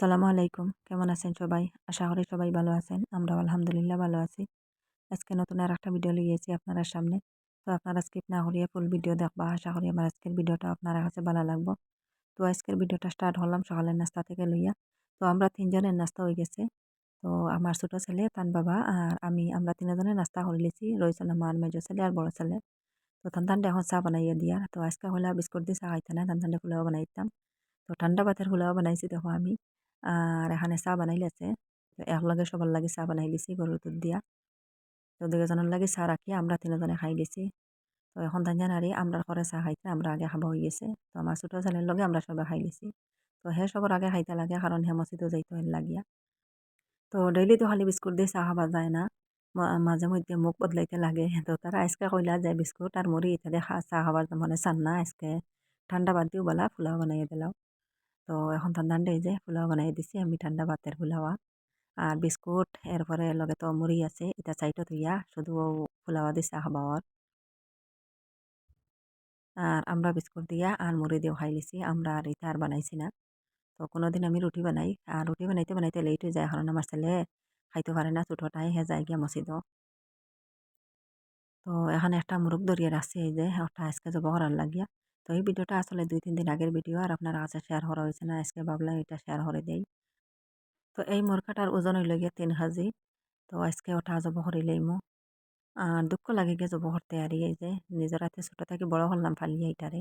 আসসালামু আলাইকুম। কেমন আছেন সবাই? আশা করি সবাই ভালো আছেন। আমরাও আলহামদুলিল্লাহ ভালো আছি। আজকে নতুন আর একটা ভিডিও লিয়েছি আপনারা সামনে। তো আপনারা স্কিপ না করিয়ে ফুল ভিডিও দেখবা। আশা করি আমার আজকের ভিডিওটা আপনারা কাছে ভালো লাগবো। তো আজকের ভিডিওটা স্টার্ট হলাম সকালের নাস্তা থেকে লইয়া। তো আমরা তিনজনের নাস্তা হয়ে গেছে। তো আমার ছোট ছেলে তান বাবা আর আমি, আমরা তিনজনের নাস্তা করে লিছি। রয়েছেন আমার মেজো ছেলে আর বড় ছেলে। তো তান তান্ডে এখন চা বানাইয়া দিয়া। তো আজকে হলে বিস্কুট দিয়ে চা খাইতে না তান তান্ডে ফুলাও বানাইতাম। তো ঠান্ডা ভাতের ফুলাও বানাইছি দেখো আমি। আর এখানে চা বানাইলেছে একলগে সবার লাগে চা বানাই লিছি গরুর দুধ দিয়া। তো দুজনের লাগে চা রাখি, আমরা তিনজনে খাই লিছি তো এখন তাই নারী আমরা ঘরে চা খাইতে আমরা আগে খাব হয়ে গেছে। তো আমার ছোটো ছেলের লগে আমরা সবাই খাই লিছি তো হে সবার আগে খাইতে লাগে কারণ হে মসজিদও যাইতে লাগিয়া। তো ডেইলি তো খালি বিস্কুট দিয়ে চা খাবা যায় না। মাঝে মধ্যে মুখ বদলাইতে লাগে। তো তারা আজকে কইলা যায় বিস্কুট আর মুড়ি ইত্যাদি চা খাবার মানে চান না আজকে ঠান্ডা বাদ দিও বলা ফুলাও বানাইয়ে দিলাও তো এখন ঠান্ডা এই যে পোলাও বানাই দিছি, আমি ঠান্ডা ভাতের পোলাওয়া আর বিস্কুট, এরপরে লগে তো মুড়ি আছে, এটা সাইডত হইয়া শুধু পোলাওয়া দিছে খাবার আর আমরা বিস্কুট দিয়া আর মুড়ি দিয়েও খাই লিছি, আমরা আর এটা আর বানাইছি না। তো কোনোদিন আমি রুটি বানাই, আর রুটি বানাইতে বানাইতে লেট হয়ে যায় কারণ আমার ছেলে খাইতে পারে না ছোটোটাই হে যায় গিয়া মসজিদ তো এখানে একটা মুরগ দরিয়ে রাখছে এই যে একটা আজকে জব করার লাগিয়া। তো এই ভিডিওটা আসলে দুই, তিন দিন আগের ভিডিও আর আপনার কাছে শেয়ার করা হয়েছে না। আজকে ভাবলাম এটা শেয়ার করে দেই। তো এই মুরগাটার ওজন হইল গিয়ে তিন কেজি। তো আজকে ওটা জব করে লইমু। আর দুঃখ লাগে গিয়ে জব করতে আর এই যে নিজের হাতে ছোটো থেকে বড় হলাম ফালিয়ে এইটারে।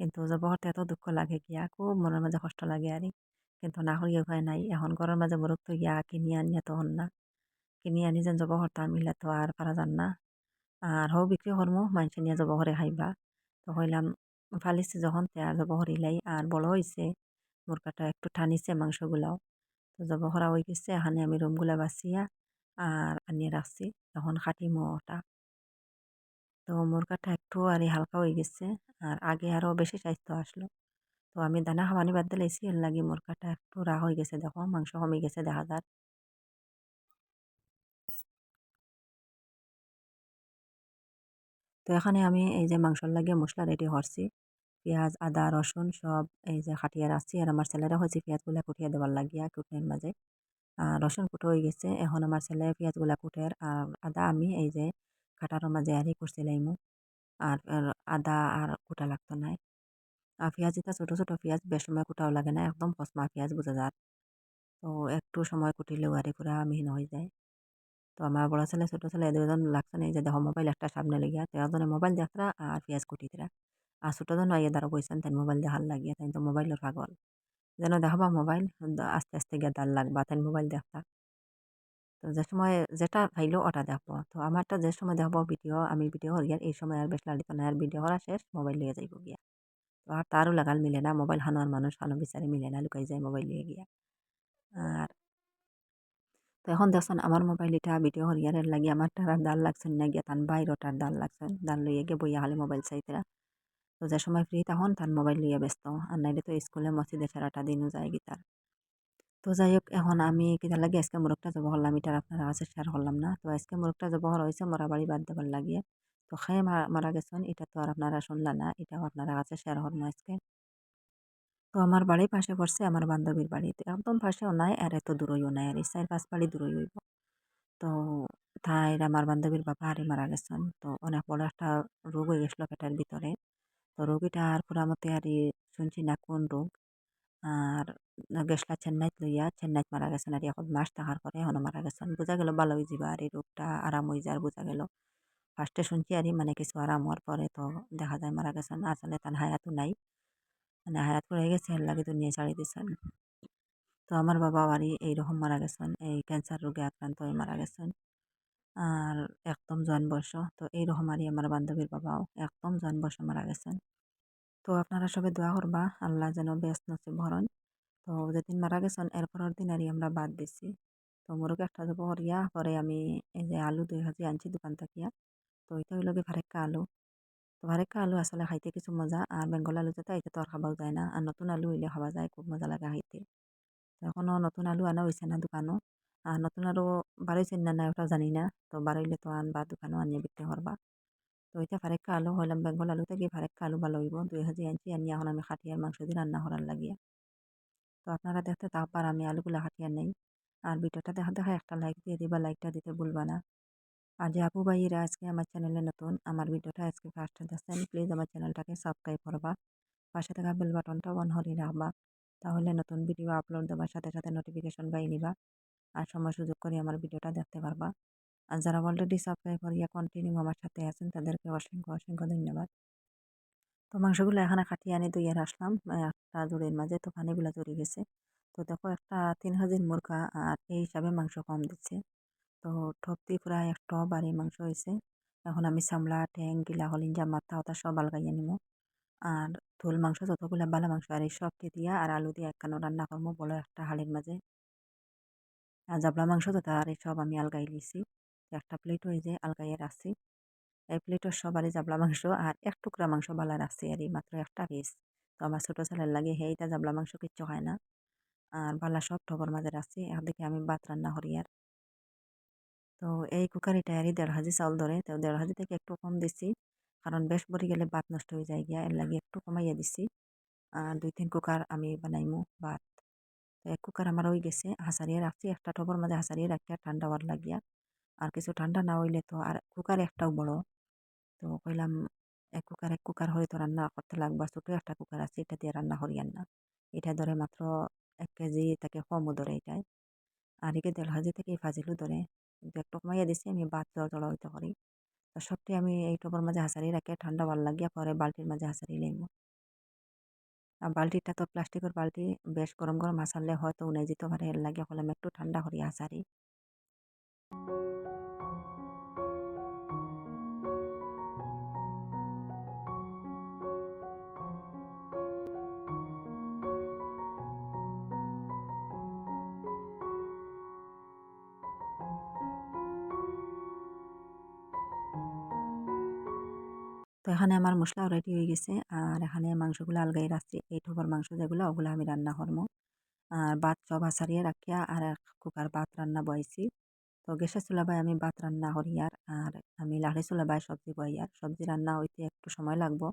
কিন্তু জব করতে এত দুঃখ লাগে গিয়া খুব মনের মাঝে কষ্ট লাগে আর। কিন্তু না করিয়া উপায় নাই। এখন ঘরের মাঝে মুরগ তো গিয়া কিনি আনিয়া তখন না। কিনি আনি যেন জব করতাম মিলে তো আর পারা যান না। আর হও বিক্রি করমু মানুষ নিয়ে জব করে খাইবা। তো হইলাম ফালিছে যখন তেয়ার জব হরিলাই আর বড় হয়েছে মুরগাটা একটু টানিছে মাংসগুলাও। তো জব করা হয়ে গেছে এখানে আমি রুমগুলা বাছিয়া আর আনিয়ে রাখছি এখন কাটিমো ওটা তো মুরগাটা একটু আর হালকা হয়ে গেছে আর আগে আরও বেশি স্বাস্থ্য আসলো তো আমি দানা খাওয়ানি বাদ দিলাইছি এর লাগে মুরগাটা একটু রা হয়ে গেছে দেখো, মাংস কমে গেছে দেখা যায় তো এখানে আমি এই যে মাংসর লাগে মশলা রেডি করছি। পেঁয়াজ, আদা, রসুন সব এই যে খাটিয়ে রাখছি। আর আমার ছেলেরা হয়েছে পেঁয়াজগুলা কুটিয়ে দেওয়ার লাগিয়া কুটনের মাঝে। আর রসুন কুটো হয়ে গেছে। এখন আমার ছেলে পেঁয়াজগুলা কুটের আর আদা আমি এই যে কাটার মাঝে আরই করছিলাম আর আদা আর কুটা লাগতো নাই আর পেঁয়াজ এটা ছোটো ছোটো পেঁয়াজ বেশ সময় কুটাও লাগে না। একদম কসমা পেঁয়াজ বোঝা যায়। তো একটু সময় কুটিলেও আর পুরা মিহিন হয়ে যায়। তো আমার বড় ছেলে, ছোটো ছেলে দুজন লাগছে এই যে দেখো মোবাইল একটা সামনে লেগিয়া তো একজনে মোবাইল দেখরা আর পেঁয়াজ কুটিতরা আর ছোটোজন আইয়া দ্বারা বইছেন তাই মোবাইল দেখার লাগিয়া তাই তো মোবাইলের পাগল। যেন দেখাবা মোবাইল, আস্তে আস্তে গিয়ে দাল লাগবা তাই মোবাইল দেখতা তো যে সময় যেটা ভাইলো ওটা দেখব। তো আমারটা যে সময় দেখব ভিডিও, আমি ভিডিও করি এই সময় আর বেশ লাগতো না, আর ভিডিও করা শেষ, মোবাইল লিয়ে যাইব গিয়া। তো আর তারও লাগাল মিলে না, মোবাইল হানোর মানুষ, হানো বিচারে মিলে না, লুকাই যায় মোবাইল লিয়ে গিয়া। আর তো এখন দেখছেন আমার মোবাইল এটা ভিডিও হরিয়ারের লাগি আমার টার দাল লাগছেন না, গিয়া তান বাইরটার দাল লাগছেন দাল লইয়া গিয়ে বইয়া খালি মোবাইল চাইতেরা। তো যে সময় ফ্রি তখন তার মোবাইল লইয়া ব্যস্ত, আর নাইলে তো স্কুলে মসজিদে সারাটা দিনও যায় গিতার তো যাই হোক, এখন আমি কিতা লাগে, আজকে মোরগটা জব করলাম এটার আপনার কাছে শেয়ার করলাম না। তো আজকে মোরগটা জব করা হয়েছে, মরা বাড়ি বাদ দেবার লাগিয়ে। তো খেয়ে মারা গেছেন, এটা তো আর আপনারা শুনলেন না, এটাও আপনারা কাছে শেয়ার করব আজকে। তো আমার বাড়ির পাশে পড়ছে আমার বান্ধবীর বাড়িতে। একদম পাশেও নাই, আর এত দূরইও নাই, আর চার পাঁচ বাড়ি দূরই হইব। তো তাই আমার বান্ধবীর বাবা আরে মারা গেছেন। তো অনেক বড় একটা রোগ হয়ে গেছিল পেটের ভিতরে। তো রোগীটা আর পুরা মতে আর শুনছি না কোন রোগ। আর গেছলা চেন্নাইত লইয়া, চেন্নাইত মারা গেছেন আর এখন মাস থাকার পরে এখন মারা গেছেন। বোঝা গেল ভালো হয়ে যাবা আর এই রোগটা আরাম হয়ে যায় বোঝা গেল। ফার্স্টে শুনছি আর মানে কিছু আরাম হওয়ার পরে তো দেখা যায় মারা গেছেন আসলে তার হায়াতও নাই। হায়াত পড়ে গেছে, এর লাগে দুনিয়া ছাড়ি দিয়েছেন। তো আমার বাবা বাড়ি এইরকম মারা গেছেন, এই ক্যান্সার রোগে আক্রান্ত হয়ে মারা গেছেন। আর একদম জোয়ান বয়স তো এইরকম আরই আমার বান্ধবীর বাবাও একদম জোয়ান বয়সে মারা গেছেন। তো আপনারা সবাই দোয়া করবা, আল্লাহ যেন ব্যস্ত নসিব ভরণ তো যেদিন মারা গেছেন এরপরের দিন আরই আমরা বাদ দিছি। তো মোরগে একটা যাব করিয়া পরে আমি এই যে আলু দুই হাজি আনছি দোকান থাকিয়া, তো এটা হইল গিয়ে ভারেক্কা আলু। তো ভারেক্কা আলু আসলে খাইতে কিছু মজা আর বেঙ্গল আলু যেটা এটা তো আর খাবাও যায় না আর নতুন আলু হইলে খাওয়া যায়, খুব মজা লাগে খাইতে। এখনও নতুন আলু আনা হয়েছে না দোকানও আর নতুন আলু বাড়াইছেন না না ওটা জানি না, তো বাড়াইলে তো আনবা দোকানও আনিয়ে বিক্রি করবা তো এটা ফারেক্কা আলু হইলাম বেঙ্গল আলু থেকে ফারেক্কা আলু ভালো হইব দুই হাজি আনছি, আনি এখন আমি খাটিয়ার মাংস দিয়ে রান্না করার লাগিয়া তো আপনারা দেখতে থাকবার আমি আলুগুলা হাঁটিয়ে নেই আর ভিডিওটা দেখা দেখা একটা লাইক দিয়ে দিবা লাইকটা দিতে ভুলবা না। আর যে আপু ভাইয়েরা আজকে আমার চ্যানেলে নতুন, আমার ভিডিওটা আজকে ফার্স্ট দেখছেন প্লিজ আমার চ্যানেলটাকে সাবস্ক্রাইব করবা। পাশে থাকা বেল বাটনটা অন হলে রাখবা। তাহলে নতুন ভিডিও আপলোড দেওয়ার সাথে সাথে নোটিফিকেশন পাই নিবা। আর সময় সুযোগ করে আমার ভিডিওটা দেখতে পারবা। আর যারা অলরেডি সাবস্ক্রাইব করিয়া কন্টিনিউ আমার সাথে আছেন, তাদেরকে অসংখ্য অসংখ্য ধন্যবাদ। তো মাংসগুলো এখানে কাটিয়ে আনি দুইয়ের আসলাম একটা জোড়ের মাঝে তো পানিগুলো জড়িয়ে গেছে। তো দেখো একটা তিন হাজির মুরগা, আর এই হিসাবে মাংস কম দিচ্ছে। তো ঠপতি প্রায় এক টপ আর মাংস হয়েছে। এখন আমি সামলা ট্যাং গিলা, হলিঞ্জা, মাথা ওটা সব আলগাইয়া নিব আর ঝোল মাংস যতগুলো বালা মাংস, আর এই সবকে দিয়া আর আলু দিয়ে একখানো রান্না করব বলো একটা হাড়ির মাঝে। আর জাবলা মাংস যত আর সব আমি আলগাই লিছি একটা প্লেট হয়ে যায় আলগাইয়ে রাখছি। এই প্লেটের সবারই জাবলা মাংস আর এক টুকরা মাংস বালা রাখছি আর এই মাত্র একটা পিস তো আমার ছোটো ছেলের লাগে সেইটা জাবলা মাংস কিচ্ছু হয় না। আর বালা সব ঠবর মাঝে রাখছি। একদিকে আমি ভাত রান্না করি আর তো এই কুকারিটা আরই দেড় হাজি চাউল ধরে, তো দেড় হাজি থেকে একটু কম দিছি। কারণ বেশ বড়ি গেলে ভাত নষ্ট হয়ে যায় গিয়া, এর লাগে একটু কমাইয়া দিছি। আর দুই তিন কুকার আমি বানাইমু ভাত তো এক কুকার আমার হয়ে গেছে, হাসারিয়ে রাখছি। একটা টবর মাঝে হাসারিয়ে রাখিয়া ঠান্ডা হওয়ার লাগিয়া। আর কিছু ঠান্ডা না হইলে তো আর কুকার একটাও বড়। তো কইলাম, এক কুকার এক কুকার হয়তো রান্না করতে লাগবে। ছোটো একটা কুকার আছে, এটা দিয়ে রান্না করিয়ান না। এটা ধরে মাত্র এক কেজি তাকে কমও ধরে এটাই আর একে দেড় হাজি থেকে ফাজিলও ধরে। কিন্তু টপ কমাইয়া দিছি, আমি বাদ জল জড়া হইতে করি তো সবটি আমি এই টবের মাঝে হাসারি রাখি ঠান্ডা ভালো লাগিয়া পরে বালতির মাঝে হাসারি আর বালতিটা তো প্লাস্টিকের বালতি, বেশ গরম গরম হাসারলে হয়তো উনে যেতে পারে, এর লাগে হলাম একটু ঠান্ডা করি হাসারি। তো এখানে আমার মশলাও রেডি হয়ে গেছে। আর এখানে মাংসগুলো আলগাই রাখছি। এই ঠোবার মাংস যেগুলো, ওগুলো আমি রান্না করব। আর ভাত সব আসারিয়ে রাখিয়া আর এক কুকার ভাত রান্না বয়েছি তো গ্যাসের চুলাবাই আমি ভাত রান্না করি আর আর আমি লাহড়ি চুলাবাই সবজি বই আর। সবজি রান্না হইতে একটু সময় লাগবো।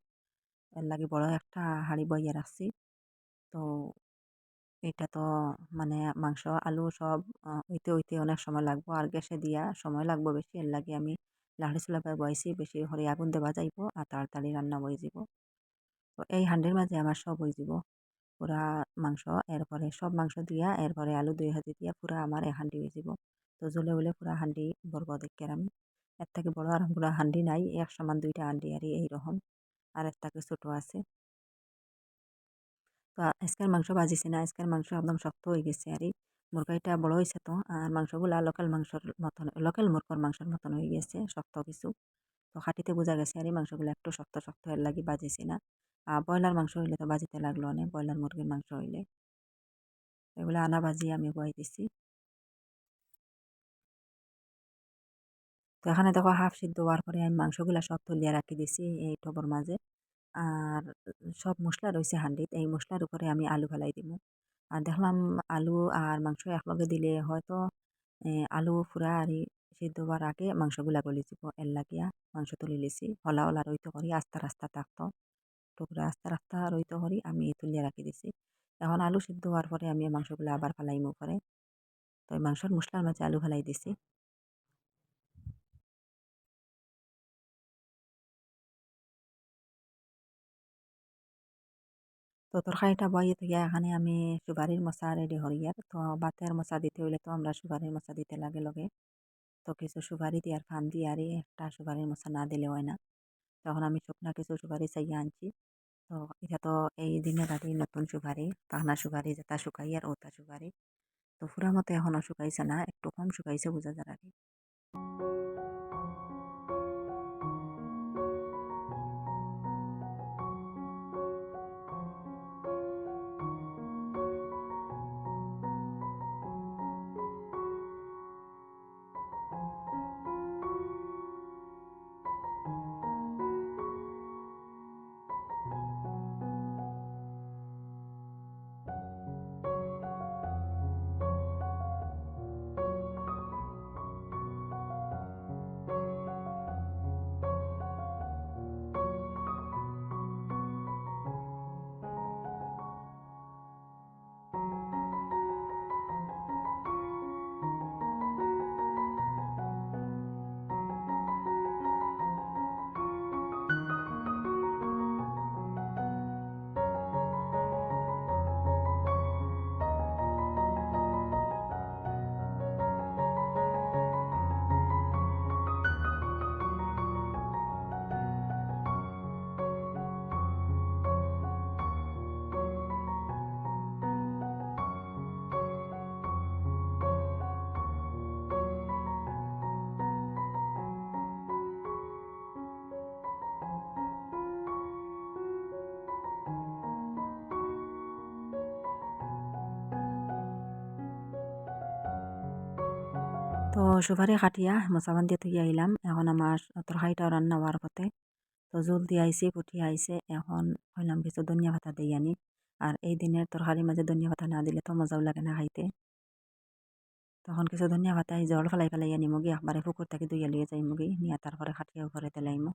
এর লাগে বড় একটা হাঁড়ি বইয়া রাখছি। তো এটা তো মানে মাংস, আলু সব হইতে হইতে অনেক সময় লাগবো। আর গ্যাসে দিয়া সময় লাগবো বেশি। এর লাগে আমি লাহড়ি চুলাবাই বয়েছি বেশি হরে আগুন দেওয়া যাইব আর তাড়াতাড়ি রান্না হয়ে যাব তো এই হাঁডির মাঝে আমার সব হয়ে যাব পুরা মাংস, এরপরে সব মাংস দিয়া, এরপরে আলু দুই হাতি দিয়া পুরা আমার এক হাঁডি হয়ে যাব তো জ্বলে উলে পুরা হাঁডি বরব দেখে আমি। এর থেকে বড় আর পুরা হাঁডি নাই, এক সমান দুইটা হাঁডি আর এইরকম আর এর থেকে ছোটো আছে। তো আজকের মাংস বাজিছে না আজকের মাংস একদম শক্ত হয়ে গেছে আর মুরগাইটা বড় হয়েছে তো, আর মাংসগুলা লোকাল মাংসর মতন লোকাল মুরগর মাংসের মতন হয়ে গেছে, শক্ত কিছু। তো খাটিতে বোঝা গেছে আর এই মাংসগুলো একটু শক্ত শক্ত এর লাগে বাজিছে না। আর ব্রয়লার মাংস হইলে তো বাজিতে লাগল অনেক ব্রয়লার মুরগির মাংস হইলে। এগুলো আনা বাজি আমি বয়ে দিছি। তো এখানে দেখো হাফ সিদ্ধ হওয়ার পরে আমি মাংসগুলো সব তুলিয়া রাখি দিছি এই টবর মাঝে। আর সব মশলা রয়েছে হান্ডিত, এই মশলার উপরে আমি আলু ফেলাই দিব আর দেখলাম আলু আর মাংস একলগে দিলে হয়তো আলু, ফুরা আর সিদ্ধ হওয়ার আগে মাংসগুলা গলি যাব। এর লাগিয়া মাংস তুলি লিছি হলা হলা রইতে করি, আস্তা রাস্তা থাকতো। টুকরা আস্তা রাস্তা রইতে করি, আমি তুলিয়া রাখি দিছি। এখন আলু সিদ্ধ হওয়ার পরে আমি মাংসগুলো আবার ফেলাইমো পরে তো মাংসর মশলার মাঝে আলু ফেলাই দিছি। তো তরকারিটা বয়ে থেকে এখানে আমি সুপারির মশা রেডি করি আর। তো বাতের মশা দিতে হইলে তো আমরা সুপারির মশা দিতে লাগে লগে। তো কিছু সুপারি আর ফান দিয়ে আর একটা সুপারির মশা না দিলে হয় না। তখন আমি শুকনা কিছু সুপারি চাইয়ে আনছি। তো এটা তো এই দিনে রাতে নতুন সুপারি পাহনা সুপারি যেটা শুকাই আর ওটা সুপারি। তো ফুরা মতো এখনও শুকাইছে না, একটু কম শুকাইছে বোঝা যার তো সুপারি কাটিয়া মশাবান দিয়ে থইয়া আইলাম এখন আমার তরকারিটাও রান্না হওয়ার পথে। তো জল দিয়ে আইসি ফুটিয়ে আইসে এখন হইলাম কিছু ধনিয়া পাতা দিই আনি। আর এই দিনের তরকারির মাঝে ধনিয়া পাতা না দিলে তো মজাও লাগে না খাইতে। তখন কিছু ধনিয়া পাতা এই জল ফেলাই ফেলাই আনি মুগি একবারে পুকুর থেকে দুইয়া লিয়ে যাই মুগি নিয়ে তারপরে খাটিয়া উপরে তেলাইমু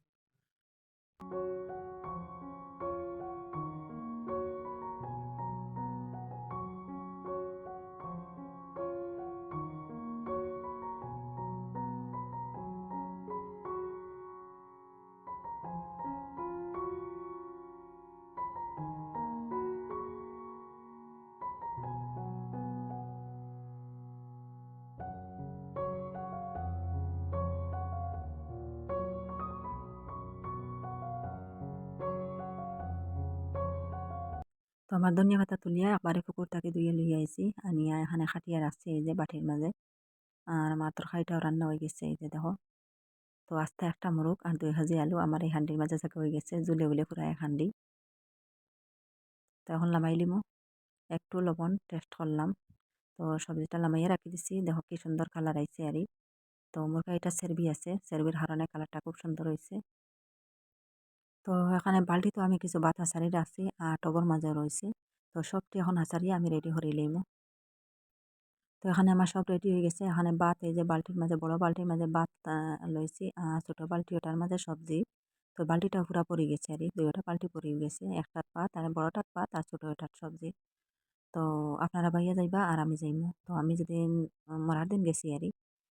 তো আমার ধনিয়া পাতা তুলিয়া একবারে পুকুর থেকে ধুয়ে লইয়া আইছি, আনিয়া এখানে খাটিয়া রাখছি এই যে বাটির মাঝে। আর আমার তরকারিটাও রান্না হয়ে গেছে এই যে দেখো। তো আস্তে একটা মুরুক আর দুই হাজি আলু আমার এই হান্ডির মাঝে থেকে হয়ে গেছে জুলে উলে পুরা এক হান্ডি। তো এখন লামাই লিমু, একটু লবণ টেস্ট করলাম। তো সবজিটা লামাইয়া রাখি দিছি, দেখো কি সুন্দর কালার আইছে আরই। তো মুরগাইটা সেরবি আছে, সেরবির কারণে কালারটা খুব সুন্দর হয়েছে তো এখানে বালতি তো আমি কিছু ভাত হাসারি রাখছি আর টবর মাঝে রয়েছে। তো সবটি এখন হাসারিয়ে আমি রেডি করে লইমু তো এখানে আমার সব রেডি হয়ে গেছে। এখানে ভাত, এই যে বালতির মাঝে, বড় বালতির মাঝে ভাত লইছি আর ছোটো বালতি, ওটার মাঝে সবজি। তো বালতিটা পুরা পড়ে গেছে আর দুইটা বালতি পড়ে গেছে একটার পাত আর বড়টার পাত আর ছোটো ওটার সবজি। তো আপনারা বাইয়া যাইবা আর আমি যাইমু তো আমি যেদিন, মরার দিন গেছি আর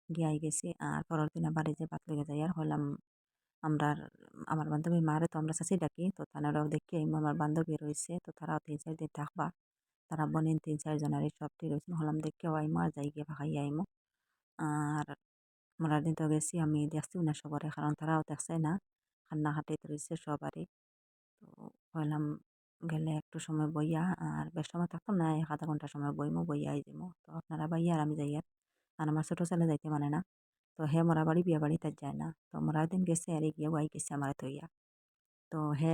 গিয়াই গেছি আর পরের দিন আবার এই যে ভাত লেগে যাই, আর হলাম আমরা আমার বান্ধবীর মারে তো আমরা চাষি ডাকি। তো তারাও দেখি আমার বান্ধবী রয়েছে। তো তারাও তিন, চার দিন থাকবা। তারা বোনিন তিন চারজনের সবটি রয়েছে হলাম দেখেও আইমু আর যাই গিয়ে ভাগাই আইমু। আর মরার দিন তো গেছি আমি দেখছিও না সবারে, কারণ তারাও দেখছে না। কান্না হাঁটিতে রয়েছে সবারই। তো হইলাম গেলে একটু সময় বইয়া আর বেশ সময় থাকতো না এক আধা ঘণ্টা সময় বইমু, বইয়া আই যাব তো আপনারা বাইয়া আর আমি যাইয়া। আর আমার ছোটো ছেলে যাইতে মানে না। তো হে মরা বাড়ি বিয়া বাড়ি তার যায় না তো মরার দিন গেছে আর গিয়ে ওয়াই গেছে আমার থইয়া তো হে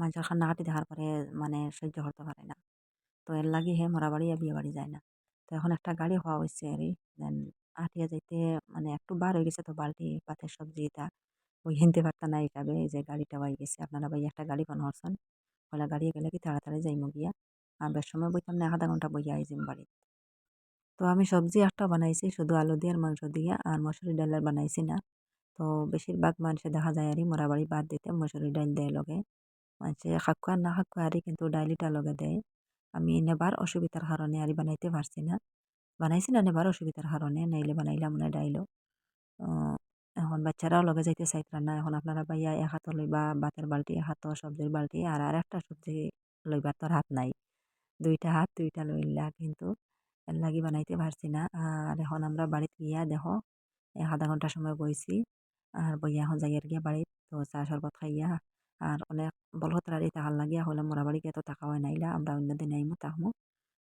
মানুষের কান্নাকাটি দেখার পরে মানে সহ্য করতে পারে না তো এর লাগে হে মরা বাড়ি আর বিয়ে বাড়ি যায় না তো এখন একটা গাড়ি হওয়া হয়েছে আর দেন আটিয়া যাইতে মানে একটু বার হয়ে গেছে তো বালতি পাতের সবজি এটা ওই হিনতে পারত না হিসাবে এই যে গাড়িটা হয়ে গেছে আপনারা ভাই একটা গাড়ি কোন হরছেন ওলা গাড়ি গেলে কি তাড়াতাড়ি যাইমু গিয়া আর বেশ সময় বইতাম না আধা ঘণ্টা বইয়া আইজিম বাড়ি তো আমি সবজি একটা বানাইছি, শুধু আলু দিয়ে আর মাংস দিয়ে, আর মসুরি ডালের বানাইছি না। তো বেশিরভাগ মানুষে দেখা যায় আর মরা বাড়ি বাদ দিতে মসুরি ডাল দেয় লগে। মানুষে খাকুয়া না খাকুয়া আর কিন্তু ডাইলিটা লগে দেয়। আমি নেবার অসুবিধার কারণে আর বানাইতে পারছি না। বানাইছি না নেবার অসুবিধার কারণে, নাইলে বানাইলাম না ডাইলও এখন বাচ্চারাও লগে যাইতে চাইতারা না, এখন আপনারা বাইয়া এক হাতও লইবা, ভাতের বালতি এক হাতও সবজির বালতি, আর আর একটা সবজি লইবার তোর হাত নাই। দুইটা হাত, দুইটা লইলা কিন্তু লাগি বানাইতে পারছি না। আর এখন আমরা বাড়িতে গিয়া দেখো আধা ঘণ্টা সময় বইছি। আর বইয়া এখন যাইয়ার গিয়া বাড়িত তো চা শরবত খাইয়া। আর অনেক বলহতরারি তাহার লাগিয়া হলে মোরা বাড়ি গিয়ে তো টাকা হয় নাইলা আমরা অন্য দিন আইমু তাহমু।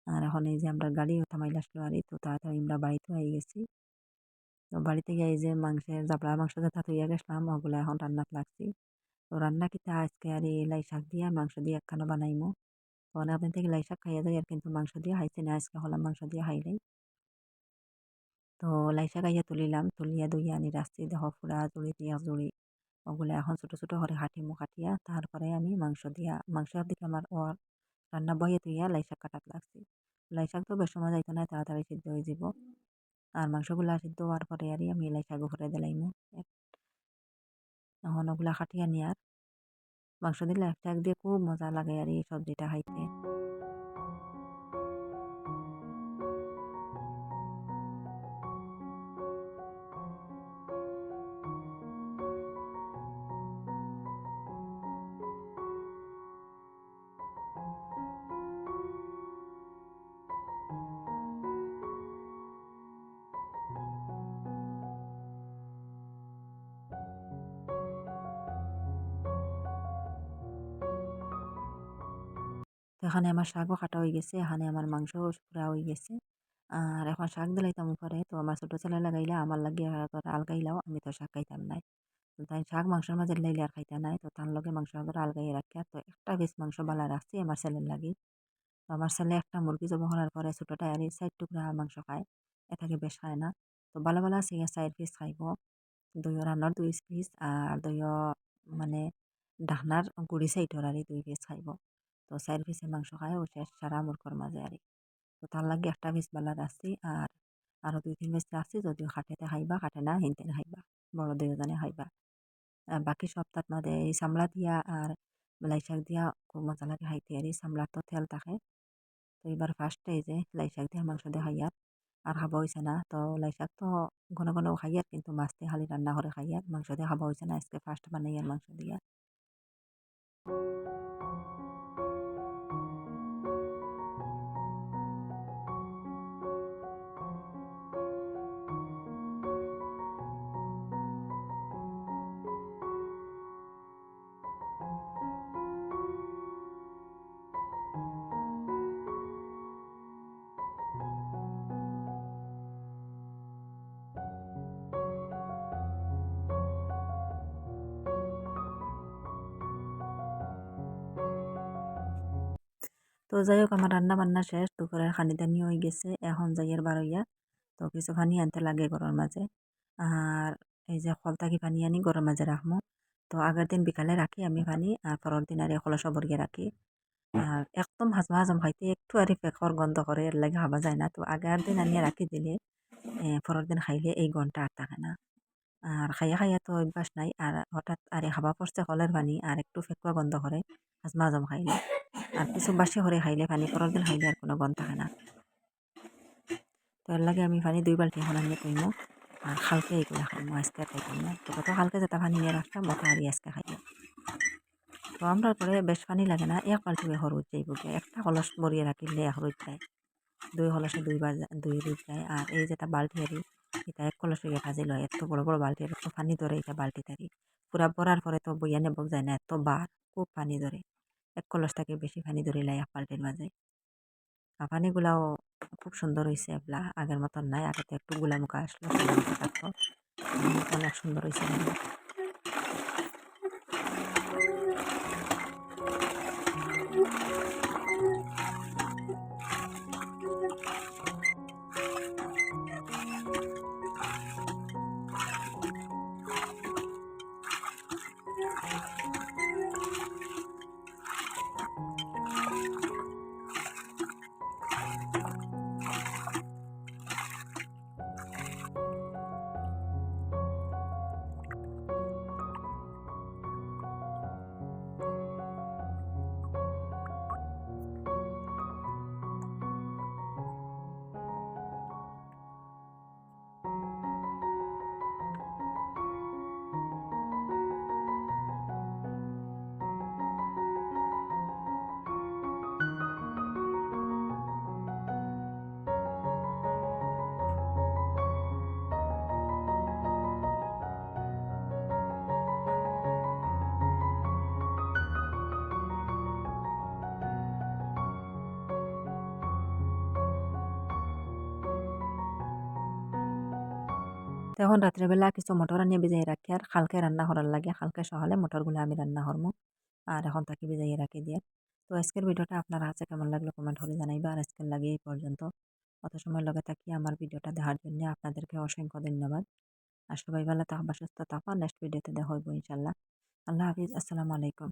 আর এখন এই যে আমরা গাড়ি থামাইলা আসলো আর তো তাড়াতাড়ি আমরা বাড়িতে আই গেছি। তো বাড়িতে গিয়ে এই যে মাংসের জাবড়া মাংস যেটা থইয়া গেছিলাম, ওগুলো এখন রান্নাত লাগছি। তো রান্না কিতা আজকে আর এই লাই শাক দিয়া, মাংস দিয়ে একখানা বানাইমু। তো অনেকদিন থেকে লাই শাক খাইয়া যাই আর কিন্তু মাংস দিয়ে খাইছি না, আজকে হলাম মাংস দিয়ে খাইলাই তো লাই শাক আইয়া তুলিলাম, তুলিয়া দুইয়া আনি রাখছি দেখো ফুরা জুড়ি দিয়া জুড়ি, ওগুলো এখন ছোটো ছোটো করে হাঁটিমু কাটিয়া তারপরে আমি মাংস দিয়া, মাংস দিকে আমার ওর রান্না বইয়ে তুইয়া লাই শাক কাটাত লাগছি। লাই শাক তো বেশ সময় যাইতো না, তাড়াতাড়ি সিদ্ধ হয়ে যাব আর মাংসগুলা সিদ্ধ হওয়ার পরে আরই আমি লাই শাক উপরে দিলাইমু। এখন ওগুলা কাটিয়া নিয়ার। মাংস দিলে এক দিয়ে খুব মজা লাগে আর এই সবজিটা খাইতে। এখানে আমার শাকও কাটা হয়ে গেছে, এখানে আমার মাংসও পুরা হয়ে গেছে। আর এখন শাক দিলাইতাম উপরে, তো আমার ছোটো ছেলে লাগাইলা, আমার লাগিয়ে আলগাইলাও আমি তো শাক খাইতাম নাই। তাই শাক মাংসের মাঝে লাইলে আর খাইতে নাই, তো তার লগে মাংস আবার আলগাই রাখিয়া, তো একটা বেশ মাংস বালা রাখছি আমার ছেলের লাগি। তো আমার ছেলে একটা মুরগি জমা করার পরে ছোটোটা আর সাইড টুকরা মাংস খায় এটাকে বেশ খায় না। তো ভালো ভালো সিঙে চার পিস খাইব। দইও রান্নার দুই পিস আর দইও মানে ডাকনার গুড়ি সাইটর আর দুই পিস খাইব। তো চার পিসে মাংস খাই ও সারা মুরগর মাঝে আর তো তার লাগে একটা পিস বালা রাখছি আর আরও দুই, তিন পিস রাখছি যদিও খাটেতে খাইবা, খাটে না, হিনতেন খাইবা, বড় দুইজনে খাইবা। বাকি সপ্তাহ মাঝে এই চামড়া দিয়া আর লাই শাক দিয়া খুব মজা লাগে খাইতে আর এই চামড়ার তো তেল থাকে। তো এবার ফার্স্ট এই যে লাই শাক দিয়ে মাংস দিয়ে খাইয়ার, আর খাওয়া হয়েছে না। তো লাই শাক তো ঘন ঘন খাইয়ার, কিন্তু মাছ দিয়ে খালি রান্না করে খাইয়ার, মাংস দিয়ে খাওয়া হয়েছে না। আজকে ফার্স্ট বানাইয়ার মাংস দিয়া। তো যাই হোক আমার রান্না বান্না শেষ, দুপুরের খানিদানি হয়ে গেছে, এখন যাইয়ের বারইয়া। তো কিছু পানি আনতে লাগে গরুর মাঝে। আর এই যে ফল থাকি পানি আনি গরুর মাঝে রাখব তো আগের দিন বিকালে রাখি আমি পানি, আর পরের দিন আর কলস বরিয়ে রাখি। আর একদম হাজমা হাজম খাইতে একটু আর পেখর গন্ধ করে, এর লাগে ভাবা যায় না। তো আগের দিন আনিয়ে রাখি দিলে পরের দিন খাইলে এই গন্ধটা আর থাকে না। আর খাইয়া খাইয়া তো অভ্যাস নাই। আর হঠাৎ আরে খাবা পড়ছে কলের পানি আর একটু ফেকুয়া গন্ধ করে হাজমা হাজম খাইলে। আর কিছু বাসি করে খাইলে, পানি পরের দিন খাইলে আর কোনো গন্ধ থাকে না। তো এর লাগে আমি পানি দুই বালতি এখন আনিয়ে কইমো আর খালকে এইগুলো খাইমো, আজকে আর খাইতাম না। তো কত খালকে যেটা পানি নিয়ে রাখতাম, ওটা আর আজকে খাইলাম তো আমরা পরে বেশ পানি লাগে না, এক বালতি হরুদ যাইব একটা কলস মরিয়ে রাখিলে এক রোদ যায় দুই কলসে দুইবার দুই রোদ যায় আর এই যেটা বালতি হারি এটা এক কলসে গিয়ে ভাজি লয় এত বড় বড় বালতি, এত পানি ধরে এটা বালতি থাকি পুরা ভরার পরে তো বইয়া নেব যায় না, এত বার, খুব পানি ধরে। এক কলস থেকে বেশি পানি ধরে লাই বালতির মাঝে। পানিগুলাও খুব সুন্দর হয়েছে এবলা, আগের মতন নাই আগে তো একটু গুলামুখা আসলো অনেক সুন্দর হয়েছে তখন রাত্রেবেলা কিছু মটর আনিয়ে ভিজাই রাখি। আর খালকে রান্না করার লাগে, খালকে সকালে মটরগুলো আমি রান্না করব। আর এখন তাকে ভিজাইয়ে রাখি দিয়ে। তো আজকের ভিডিওটা আপনার কাছে কেমন লাগল কমেন্ট করে জানাইবা। আর আজকের লাগে এই পর্যন্ত। অত সময় লগে থাকি আমার ভিডিওটা দেখার জন্য আপনাদেরকে অসংখ্য ধন্যবাদ। আর সবাই ভালো থাকবা, সুস্থ থাকবা। নেক্সট ভিডিওতে দেখা হইব ইনশাল্লাহ আল্লাহ হাফিজ। আসসালামু আলাইকুম।